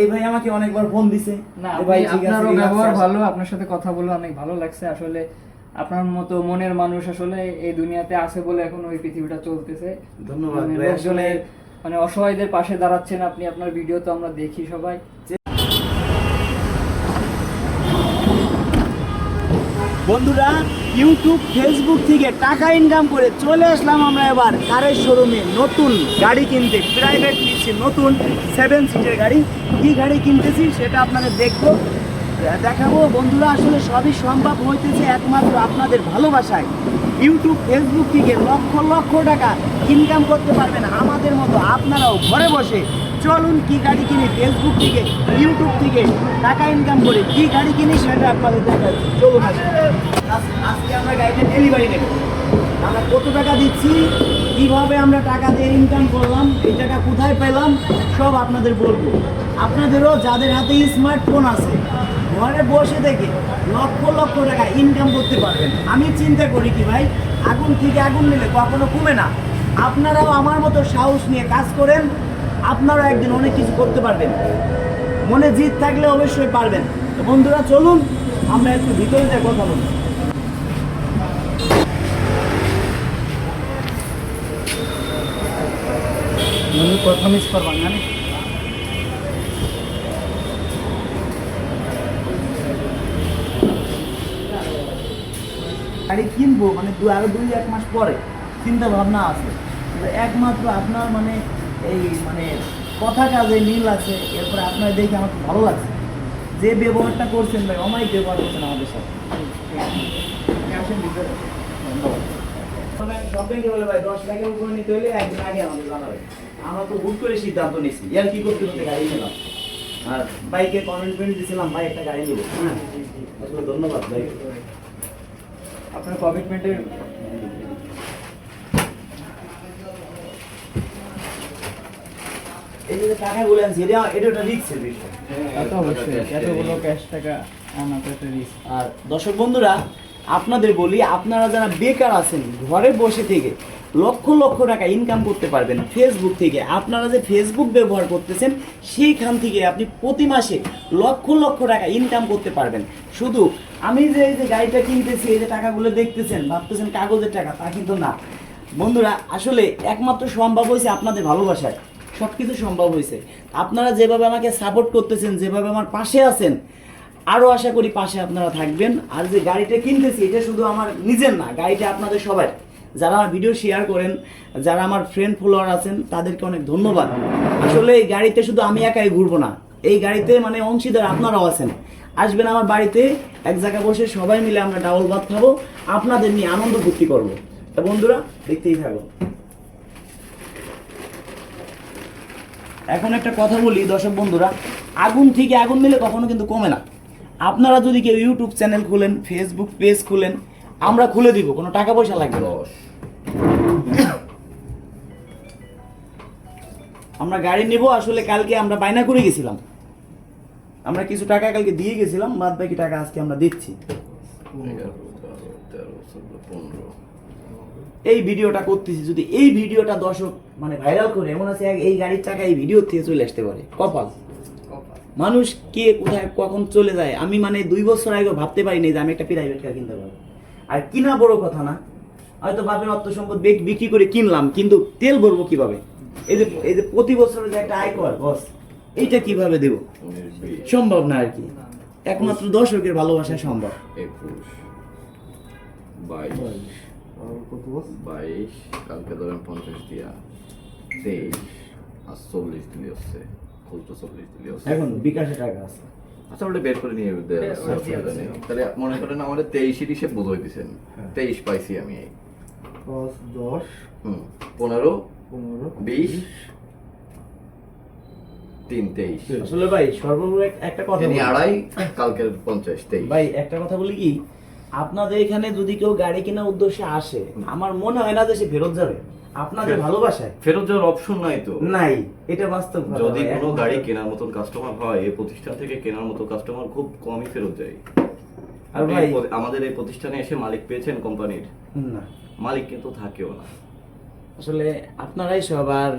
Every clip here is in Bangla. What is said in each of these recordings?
এই ভাই আমাকে অনেকবার ফোন দিছে। না ভাই আপনারও ব্যবহার ভালো আপনার সাথে কথা বলে অনেক ভালো লাগছে। আসলে আপনার মতো মনের মানুষ আসলে এই দুনিয়াতে আছে বলে এখন ওই পৃথিবীটা চলতেছে। ধন্যবাদ লোকজনের মানে অসহায়দের পাশে দাঁড়াচ্ছেন আপনি আপনার ভিডিও তো আমরা দেখি সবাই। বন্ধুরা ইউটিউব ফেসবুক থেকে টাকা ইনকাম করে চলে আসলাম আমরা এবার কারের শোরুমে নতুন গাড়ি কিনতে প্রাইভেট নিচ্ছি নতুন সেভেন সিটের গাড়ি। কি গাড়ি কিনতেছি, সেটা আপনাদের দেখব। দেখাবো। বন্ধুরা, আসলে সবই সম্ভব হইতেছে একমাত্র আপনাদের ভালোবাসায়। ইউটিউব ফেসবুক থেকে লক্ষ লক্ষ টাকা ইনকাম করতে পারবেন আমাদের মতো আপনারাও ঘরে বসে। চলুন কি গাড়ি কিনি ফেসবুক থেকে ইউটিউব থেকে টাকা ইনকাম করে। কি গাড়ি কিনি সেটা আপনাদের দেখাচ্ছি। চলুন। আজকে আমরা গাড়িটা ডেলিভারি নেব আমরা কত টাকা দিচ্ছি? কীভাবে আমরা টাকা দিয়ে ইনকাম করলাম? এই টাকা কোথায় পেলাম? সব আপনাদের বলব। আপনাদেরও যাদের হাতে স্মার্টফোন আছে, ঘরে বসে থেকে লক্ষ লক্ষ টাকা ইনকাম করতে পারবেন। আমি চিন্তা করি কি ভাই, আগুন থেকে আগুন নিলে কখনো কমে না। আপনারাও আমার মতো সাহস নিয়ে কাজ করেন, আপনারাও একদিন অনেক কিছু করতে পারবেন। মনে জিত থাকলে অবশ্যই পারবেন। তো বন্ধুরা, চলুন, আমরা একটু ভিতরে যাই কথা বলি। বন্ধু কথা মিস গাড়ি কিনবো মানে দু আরও দুই এক মাস পরে চিন্তা ভাবনা আছে একমাত্র আপনার মানে এই মানে কথা কাজে মিল আছে এরপরে আপনার দেখে আমার ভালো লাগছে। যে ব্যবহারটা করছেন ভাই অমায়িক ব্যবহার করছেন আমাদের সাথে। আসেন ভিতরে। বলে ভাই দশ লাখের উপরে নিতে হলে একদিন আগে আমাদের জানাবে আমরা তো হুট করে সিদ্ধান্ত নিচ্ছি ইয়ার কি করতে করতে গাড়ি নিলাম। আর বাইকে কমেন্টমেন্ট দিয়েছিলাম ভাই একটা গাড়ি নেব। হ্যাঁ? আসলে ধন্যবাদ ভাই। আপনার কমিটমেন্টের এই যে টাকা গুলো আনছি এটা এটা একটা বিষয় এত অবশ্যই এতগুলো ক্যাশ টাকা আনা তো একটা risk। আর দর্শক বন্ধুরা আপনাদের বলি আপনারা যারা বেকার আছেন ঘরে বসে থেকে লক্ষ লক্ষ টাকা ইনকাম করতে পারবেন ফেসবুক থেকে। আপনারা যে ফেসবুক ব্যবহার করতেছেন, সেইখান থেকে আপনি প্রতি মাসে লক্ষ লক্ষ টাকা ইনকাম করতে পারবেন। শুধু আমি যে এই যে গাড়িটা কিনতেছি, এই যে টাকাগুলো দেখতেছেন, ভাবতেছেন কাগজের টাকা, তা কিন্তু না। বন্ধুরা, আসলে একমাত্র সম্ভব হয়েছে আপনাদের ভালোবাসায়। সব কিছু সম্ভব হয়েছে। আপনারা যেভাবে আমাকে সাপোর্ট করতেছেন, যেভাবে আমার পাশে আছেন আরও আশা করি পাশে আপনারা থাকবেন। আর যে গাড়িটা কিনতেছি, এটা শুধু আমার নিজের না, গাড়িটা আপনাদের সবার। যারা আমার ভিডিও শেয়ার করেন, যারা আমার ফ্রেন্ড ফলোয়ার আছেন, তাদেরকে অনেক ধন্যবাদ। আসলে এই গাড়িতে শুধু আমি একাই ঘুরবো না। এই গাড়িতে মানে অংশীদার আপনারাও আছেন। আসবেন আমার বাড়িতে, এক জায়গায় বসে সবাই মিলে আমরা ডাবল ভাত খাব, আপনাদের নিয়ে আনন্দ ফুর্তি করব। তা বন্ধুরা, দেখতেই থাকো। এখন একটা কথা বলি, দর্শক বন্ধুরা, আগুন থেকে আগুন মিলে কখনো কিন্তু কমে না। আপনারা যদি কেউ ইউটিউব চ্যানেল খুলেন ফেসবুক পেজ খুলেন, আমরা খুলে দিব, কোনো টাকা পয়সা লাগবে আমরা গাড়ি নিব, আসলে কালকে আমরা বায়না করে গেছিলাম। আমরা কিছু টাকা কালকে দিয়ে গেছিলাম বাদ বাকি টাকা আজকে আমরা দিচ্ছি। এই ভিডিওটা করতেছি, যদি এই ভিডিওটা দর্শক মানে ভাইরাল করে, এমন আছে এই গাড়ির টাকা এই ভিডিও থেকে চলে আসতে পারে। কপাল। মানুষ কে কোথায় কখন চলে যায়, আমি মানে দুই বছর আগে ভাবতে পারি পারিনি যে আমি একটা প্রাইভেট কার কিনতে পারব। আর কিনা বড় কথা না, হয়তো বাপের অর্থ সম্পদ বিক্রি করে কিনলাম, কিন্তু তেল ভরবো কীভাবে? এই যে এই যে প্রতি বছরের যে একটা আয়কর বস এইটা কীভাবে দেব? সম্ভব না আর কি। একমাত্র দর্শকের ভালোবাসা সম্ভব। একুশ বাইশ। বাইশ কালকে ধরেন পঞ্চাশ দিয়া। তেইশ আর চল্লিশ দিলি হচ্ছে। খুচরো চল্লিশ দিলি হচ্ছে? এখন বিকাশে টাকা আছে। আচ্ছা ওটা বের করে নিয়ে। তাহলে মনে করেন আমাদের তেইশের হিসেব বোঝাই দিচ্ছেন তেইশ পাইছি আমি। দশ দশ। হুম পনেরো পনেরো বিশ তিন তেইশ। আসলে ভাই সর্বমূল একটা কথা আড়াই কালকের পঞ্চাশ তেইশ। ভাই একটা কথা বলি কি? আপনাদের এখানে যদি কেউ গাড়ি কেনার উদ্দেশ্যে আসে আমার মনে হয় না যে সে ফেরত যাবে। আপনাদের ভালোবাসায়। ফেরত যাওয়ার অপশন নাই তো? নাই। এটা বাস্তব যদি কোনো গাড়ি কেনার মতন কাস্টমার হয় এই প্রতিষ্ঠান থেকে কেনার মতো কাস্টমার খুব কমই ফেরত যায়। আর ভাই আমাদের এই প্রতিষ্ঠানে এসে মালিক পেয়েছেন কোম্পানির? না। মালিক কিন্তু থাকেও না। আসলে আপনারাই সব আর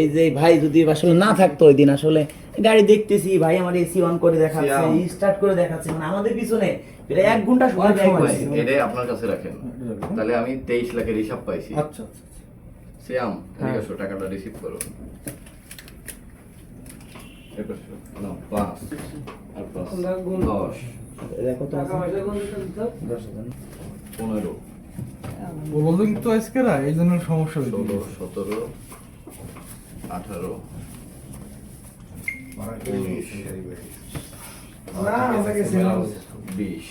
এই যে ভাই যদি আসলে না থাকতো ওই দিন আসলে গাড়ি দেখতেছি ভাই আমার এসি অন করে দেখাচ্ছে স্টার্ট করে দেখাচ্ছে মানে আমাদের পিছনে এটা এক ঘণ্টা সময় ব্যয় করছে। এটাই আপনার কাছে রাখেন। তাহলে আমি তেইশ লাখের হিসাব পাইছি। আচ্ছা আচ্ছা শ্যাম হ্যাঁ। এদিকে টাকাটা রিসিভ করো। পনেরো। কিন্তু আজকে না এই জন্য সমস্যা হয়েছে ষোলো সতেরো আঠারো বিশ।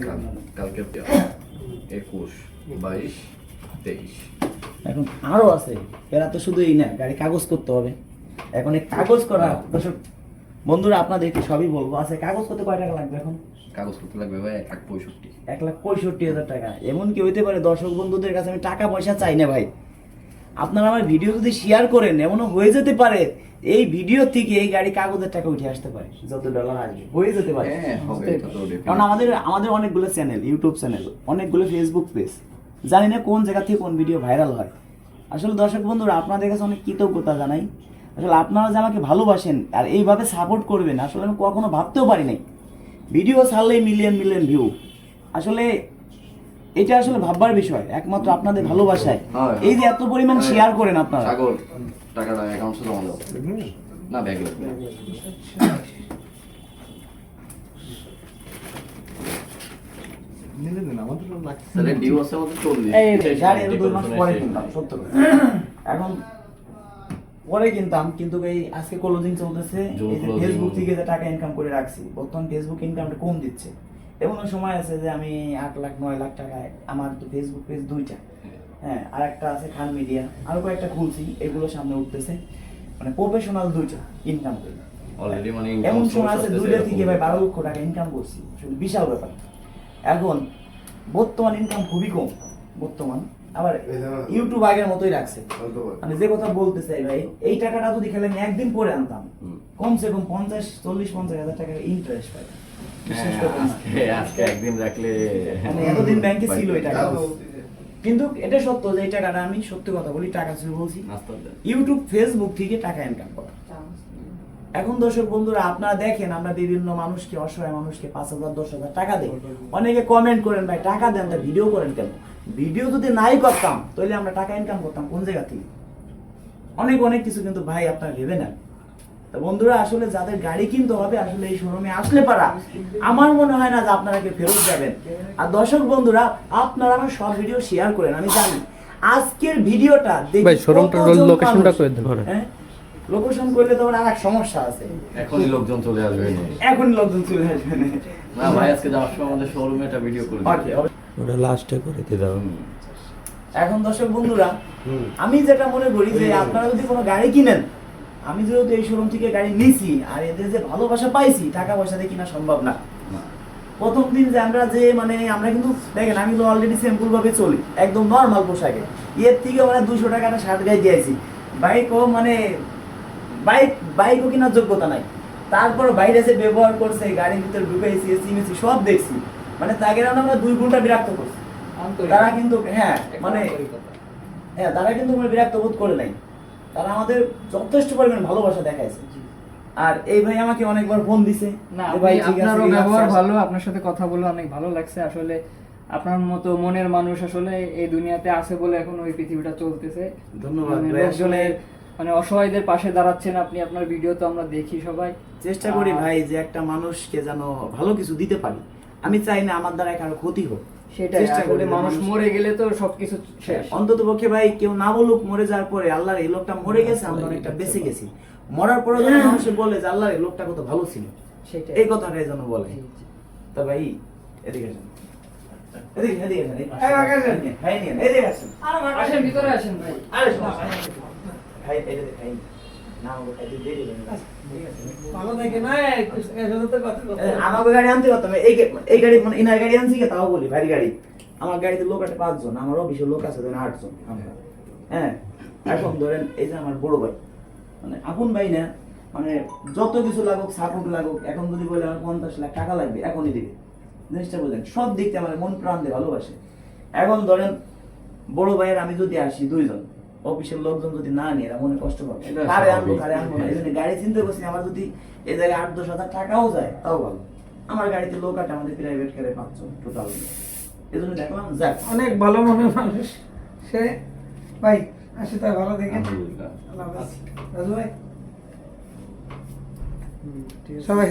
কাল- কালকের দেওয়া। একুশ বাইশ তেইশ। এখন আরও আছে এরা তো শুধু এই না গাড়ি কাগজ করতে হবে। এখন এই কাগজ করা দর্শক বন্ধুরা আপনাদেরকে সবই বলব আছে কাগজ করতে কয় টাকা লাগবে এখন? কাগজ করতে লাগবে ভাই এক লাখ পঁয়ষট্টি। এক লাখ পঁয়ষট্টি হাজার টাকা। এমন কি হইতে পারে দর্শক বন্ধুদের কাছে আমি টাকা পয়সা চাই না ভাই? আপনারা আমার ভিডিও যদি শেয়ার করেন এমনও হয়ে যেতে পারে এই ভিডিও থেকে এই গাড়ি কাগজের টাকা উঠে আসতে পারে। যত ডলার আসবে হয়ে যেতে পারে। হ্যাঁ। কারণ আমাদের আমাদের অনেকগুলো চ্যানেল ইউটিউব চ্যানেল অনেকগুলো ফেসবুক পেজ জানি না কোন জায়গা থেকে কোন ভিডিও ভাইরাল হয়। আসলে দর্শক বন্ধুরা আপনাদের কাছে অনেক কৃতজ্ঞতা জানাই। আসলে আপনারা যে আমাকে ভালোবাসেন আর এইভাবে সাপোর্ট করবেন আসলে আমি কখনো ভাবতেও পারি নাই। ভিডিও ছাড়লেই মিলিয়ন মিলিয়ন ভিউ আসলে এটা আসলে ভাববার বিষয় একমাত্র আপনাদের ভালোবাসায়। এই যে এত পরিমাণ শেয়ার করেন আপনারা। সাগর টাকাটা অ্যাকাউন্টে জমা দাও। না ব্যাগ লাগবে এখন পরে কিনতাম কিন্তু এই আজকে ক্লোজিং চলতেছে। ফেসবুক থেকে যে টাকা ইনকাম করে রাখছি বর্তমান ফেসবুক ইনকামটা কম দিচ্ছে। এমন সময় আছে যে আমি আট লাখ নয় লাখ টাকায় আমার তো ফেসবুক পেজ দুইটা। হ্যাঁ আর একটা আছে খান মিডিয়া আরও কয়েকটা খুলছি এগুলো সামনে উঠতেছে। মানে প্রফেশনাল দুইটা ইনকাম করি। মানে এমন সময় আছে দুইটা থেকে ভাই বারো লক্ষ টাকা ইনকাম করছি। বিশাল ব্যাপার। এখন বর্তমান ইনকাম খুবই কম বর্তমান। আবার ইউটিউব আগের মতোই রাখছে। মানে যে কথা বলতে চাই ভাই এই টাকাটা যদি খেলে আমি একদিন পরে আনতাম কমসে কম পঞ্চাশ চল্লিশ পঞ্চাশ হাজার টাকার ইন্টারেস্ট পাই হ্যাঁ। আজকে একদিন রাখলে মানে এতদিন ব্যাংকে ছিল এই টাকা। কিন্তু এটা সত্য যে এই টাকাটা আমি সত্যি কথা বলি টাকা ছিল বলছি। ইউটিউব ফেসবুক থেকে টাকা ইনকাম করা। এখন দর্শক বন্ধুরা আপনারা দেখেন আমরা বিভিন্ন মানুষকে অসহায় মানুষকে পাঁচ হাজার দশ হাজার টাকা দেই। অনেকে কমেন্ট করেন ভাই টাকা দেন তা ভিডিও করেন কেন? ভিডিও যদি নাই করতাম তাহলে আমরা টাকা ইনকাম করতাম কোন জায়গা থেকে? অনেক অনেক কিছু কিন্তু ভাই আপনারা ভেবে নেন। তো বন্ধুরা আসলে যাদের গাড়ি কিনতে হবে আসলে এই শোরুমে আসলে পারা আমার মনে হয় না যে আপনারা কেউ ফেরত যাবেন। আর দর্শক বন্ধুরা আপনারা আমার সব ভিডিও শেয়ার করেন আমি জানি। আজকের ভিডিওটা দেখে ভাই, শোরুমটার কতজন লোকেশনটা মানুষ- করে দেন। হ্যাঁ? লোকেশন করলে তো আর এক সমস্যা আছে। এখনই লোকজন চলে আসবে। এখন লোকজন চলে আসবে। না না ভাই আজকে যাওয়ার সময় আমাদের শোরুমে একটা ভিডিও করে দিন। ওটা লাস্টে করে দাও হুম। এখন দর্শক বন্ধুরা আমি যেটা মনে করি যে আপনারা যদি কোনো গাড়ি কিনেন আমি যেহেতু এই শোরুম থেকে গাড়ি নিছি আর এদের যে ভালোবাসা পাইছি টাকা পয়সা দিয়ে কিনা সম্ভব না। প্রথম দিন যে আমরা যে মানে আমরা কিন্তু দেখেন আমি তো অলরেডি সিম্পল ভাবে চলি একদম নর্মাল পোশাকে। এর থেকে মানে দুশো শার্ট গায়ে দিয়েছি। বাইকও মানে বাইক বাইকও কেনার যোগ্যতা নাই। তারপর বাইরে এসে ব্যবহার করছে গাড়ির ভিতরে ঢুকাইছি এসি মেসি সব দেখছি। মানে তাকে আমরা দুই ঘণ্টা বিরক্ত করছি। তারা কিন্তু হ্যাঁ মানে হ্যাঁ তারা কিন্তু বিরক্ত বোধ করে নাই। তারা আমাদের যথেষ্ট পরিমাণ ভালোবাসা দেখাইছে। আর এই ভাই আমাকে অনেকবার ফোন দিছে না ভাই আপনি- আপনারও ব্যবহার ভালো আপনার সাথে কথা বলে অনেক ভালো লাগছে। আসলে আপনার মতো মনের মানুষ আসলে এই দুনিয়াতে আছে বলে এখন ওই পৃথিবীটা চলতেছে। ধন্যবাদ মানে লোকজনের মানে অসহায়দের পাশে দাঁড়াচ্ছেন আপনি আপনার ভিডিও তো আমরা দেখি সবাই। চেষ্টা করি ভাই যে একটা মানুষকে যেন ভালো কিছু দিতে পারি। আমি চাই না আমার দ্বারা কারও ক্ষতি হোক। মানুষ মরে গেলে তো সবকিছু শেষ। অন্তত পক্ষে ভাই কেউ না বলুক মরে যাওয়ার পরে আল্লাহর এই লোকটা মরে গেছে আমরা অনেকটা বেঁচে গেছি। মরার পরে যেন মানুষে বলে যে আল্লাহর এই লোকটা কত ভালো ছিল। এই কথাটাই যেন বলে। তা ভাই এদিকে আসেন। এদিকে এদিকে আসেন ভাই আসেন। আসেন। ভিতরে আসেন ভাই। আরে ভাই এটা দে, আমাকে গাড়ি আনতে পারতাম এই গাড়ি মানে ইনার গাড়ি আনছি তাও বলি ভারী গাড়ি আমার গাড়িতে লোক আছে পাঁচজন আমার অফিসে লোক আছে আটজন হ্যাঁ এখন ধরেন এই যে আমার বড় ভাই মানে আপন ভাই না মানে যত কিছু লাগুক সাপোর্ট লাগুক এখন যদি বলে আমার পঞ্চাশ লাখ টাকা লাগবে এখনই দিবে জিনিসটা বুঝলেন সব দিক থেকে আমার মন প্রাণ দিয়ে ভালোবাসে এখন ধরেন, বড় ভাইয়ের আমি যদি আসি দুইজন অফিসের লোকজন যদি না নিয়ে এরা মনে কষ্ট পাবে। কারে আনব কারে আনব না। এই জন্য গাড়ি চিনতে বসছি আমার যদি এই জায়গায় আট দশ হাজার টাকাও যায় তাও ভালো। আমার গাড়িতে লোক আছে আমাদের প্রাইভেট কারে পাঁচজন টোটাল এই জন্য দেখলাম যাক। অনেক ভালো মনের মানুষ। সে ভাই আসি তাই ভালো হাফেজ। রাজু ভাই। সবাই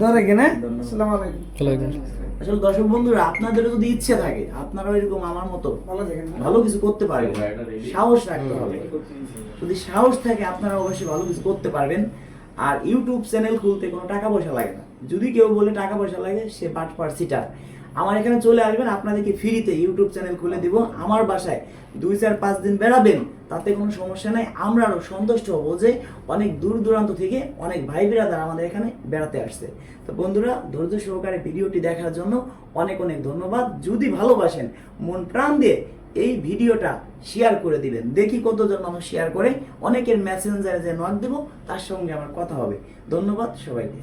ধরে কিনা? আসসালামু আলাইকুম। আসলে দর্শক বন্ধুরা আপনাদেরও যদি ইচ্ছে থাকে আপনারাও এরকম আমার মতো ভালো কিছু করতে পারবেন। সাহস রাখতে হবে। যদি সাহস থাকে আপনারা অবশ্যই ভালো কিছু করতে পারবেন। আর ইউটিউব চ্যানেল খুলতে কোনো টাকা পয়সা লাগে না। যদি কেউ বলে টাকা পয়সা লাগে সে পাঠ পার সিটার। আমার এখানে চলে আসবেন, আপনাদেরকে ফ্রিতে ইউটিউব চ্যানেল খুলে দিব। আমার বাসায় দুই চার পাঁচ দিন বেড়াবেন, তাতে কোনো সমস্যা নাই। আমরা আরও সন্তুষ্ট হব যে অনেক দূর দূরান্ত থেকে অনেক ভাই বিরাদার আমাদের এখানে বেড়াতে আসছে। তো বন্ধুরা, ধৈর্য সহকারে ভিডিওটি দেখার জন্য অনেক অনেক ধন্যবাদ। যদি ভালোবাসেন, মন প্রাণ দিয়ে এই ভিডিওটা শেয়ার করে দিবেন। দেখি কতজন মানুষ শেয়ার করে, অনেকের মেসেঞ্জারে যে নক দেবো, তার সঙ্গে আমার কথা হবে। ধন্যবাদ সবাইকে।